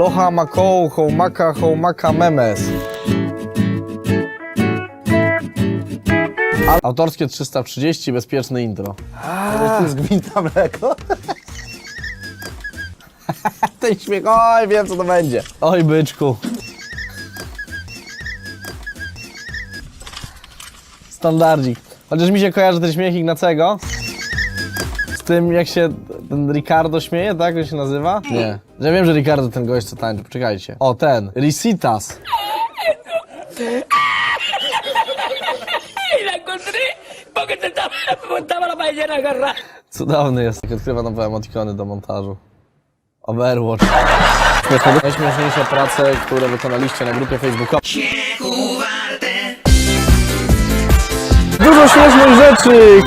Loha makou, hołmaka, hołmaka, memes. Autorskie 330, bezpieczne intro. To jest gwinta mleko. Ten śmiech, oj, wiem co to będzie. Oj, byczku. Standardzik. Chociaż mi się kojarzy ten śmiech Ignacego. Z tym, jak się ten Ricardo śmieje, tak? Jak się nazywa? Nie. Ja wiem, że Ricardo ten gość co tańczy, poczekajcie. O, ten. Risitas. y la encontré porque te estaba, estaba la ballena agarrada. Cudowny jest. Jak odkrywa nowe emotikony do montażu. Overwatch. Najśmieszniejsze prace, które wykonaliście na grupie facebookowej. Dużo śmiesznych rzeczy!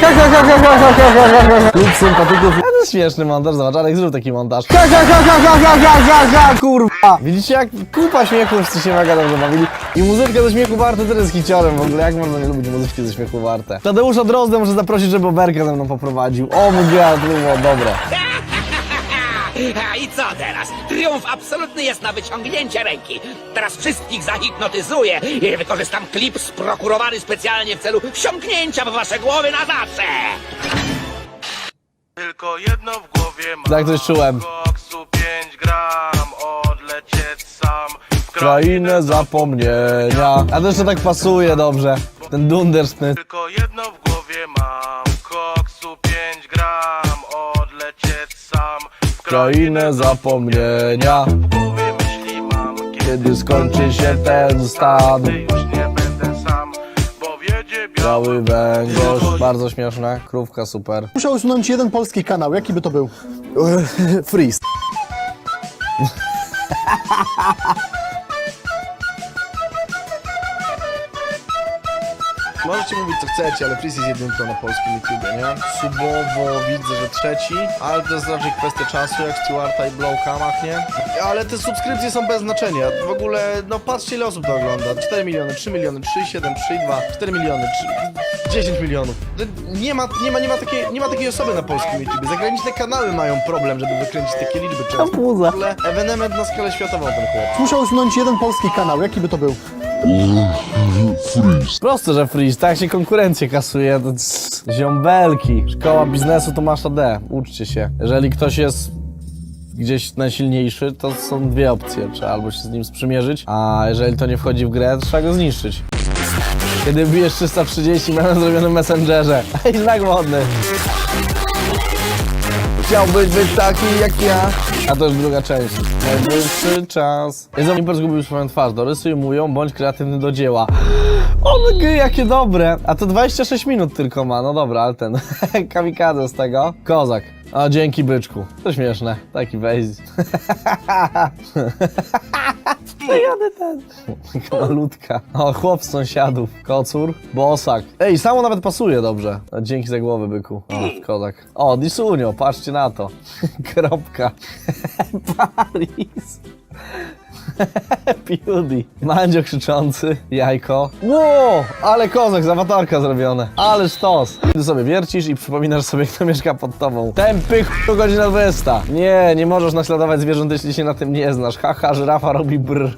Klub sympatyków. A to jest śmieszny montaż, zobacz, Alek, zrób taki montaż. Ha, ha, ha, kurwa! Widzicie, jak kupa śmiechów wszyscy się mega dobrze bawili. I muzyczka ze śmiechu warte też jest hiciorem w ogóle. Jak można nie lubić muzyczki ze śmiechu warte? Tadeusza Drozdę może zaprosić, żeby Oberkę ze mną poprowadził. O mój by było dobre. A i co teraz? Triumf absolutny jest na wyciągnięcie ręki. Teraz wszystkich zahipnotyzuję i wykorzystam klip sprokurowany specjalnie w celu wsiąknięcia w wasze głowy na zawsze. Tylko jedno w głowie mam Tak coś czułem. Koksu 5 gram Odlecieć sam w Krainę zapomnienia. A to jeszcze tak pasuje dobrze. Ten Dundersmith. Tylko jedno w głowie mam Koksu 5 Krainę zapomnienia. Myśli mam Kiedy skończy się ten stan. Już nie będę sam Bo wiedzie Biały węgorz. Bardzo śmieszne. Krówka super. Muszę usunąć jeden polski kanał. Jaki by to był? Freeze. Możecie mówić co chcecie, ale Freeze jest jedynką na polskim YouTubie, nie? Subowo widzę, że trzeci, ale to jest raczej kwestia czasu, jak Stewarta i Blowka machnie. Ale te subskrypcje są bez znaczenia. W ogóle, no patrzcie ile osób to ogląda. 4 miliony, 3 miliony, 3, 7, 3, 2, 4 miliony, 3, 10 milionów. To Nie ma, nie ma, nie ma, takiej, nie ma takiej osoby na polskim YouTubie. Zagraniczne kanały mają problem, żeby wykręcić takie liczby często. W ogóle ewenement na skalę światową ten chłop. Muszę usunąć jeden polski kanał. Jaki by to był? Proste, że freeze, tak się konkurencję kasuje. Ziombelki. Szkoła biznesu to masza D. Uczcie się. Jeżeli ktoś jest gdzieś najsilniejszy, to są dwie opcje. Trzeba albo się z nim sprzymierzyć, a jeżeli to nie wchodzi w grę, to trzeba go zniszczyć. Kiedy bijesz 330, mamy zrobione w Messengerze. Ej, znak modny. Chciałbyś być taki jak ja. A to już druga część. Najwyższy czas. Jest Imper zgubił swoją twarz. Dorysuj mu ją, bądź kreatywny do dzieła. On gry, jakie dobre. A to 26 minut tylko ma. No dobra, ale ten kamikadze z tego. Kozak. A dzięki byczku. To śmieszne. Taki wejść. Przejady ten. Taka malutka. O, chłop z sąsiadów. Kocur. Bosak. Ej, samo nawet pasuje dobrze. Dzięki za głowę, byku. O, kozak. O, Disunio, patrzcie na to. Kropka. Paris. Pewdie. Mandzio krzyczący, jajko. Ło, ale kozak, z awatarka zrobione. Ale sztos. Ty sobie wiercisz i przypominasz sobie, kto mieszka pod tobą. Tępy ch... godzina 20. Nie, nie możesz naśladować zwierząt, jeśli się na tym nie znasz. Haha, żyrafa robi brr.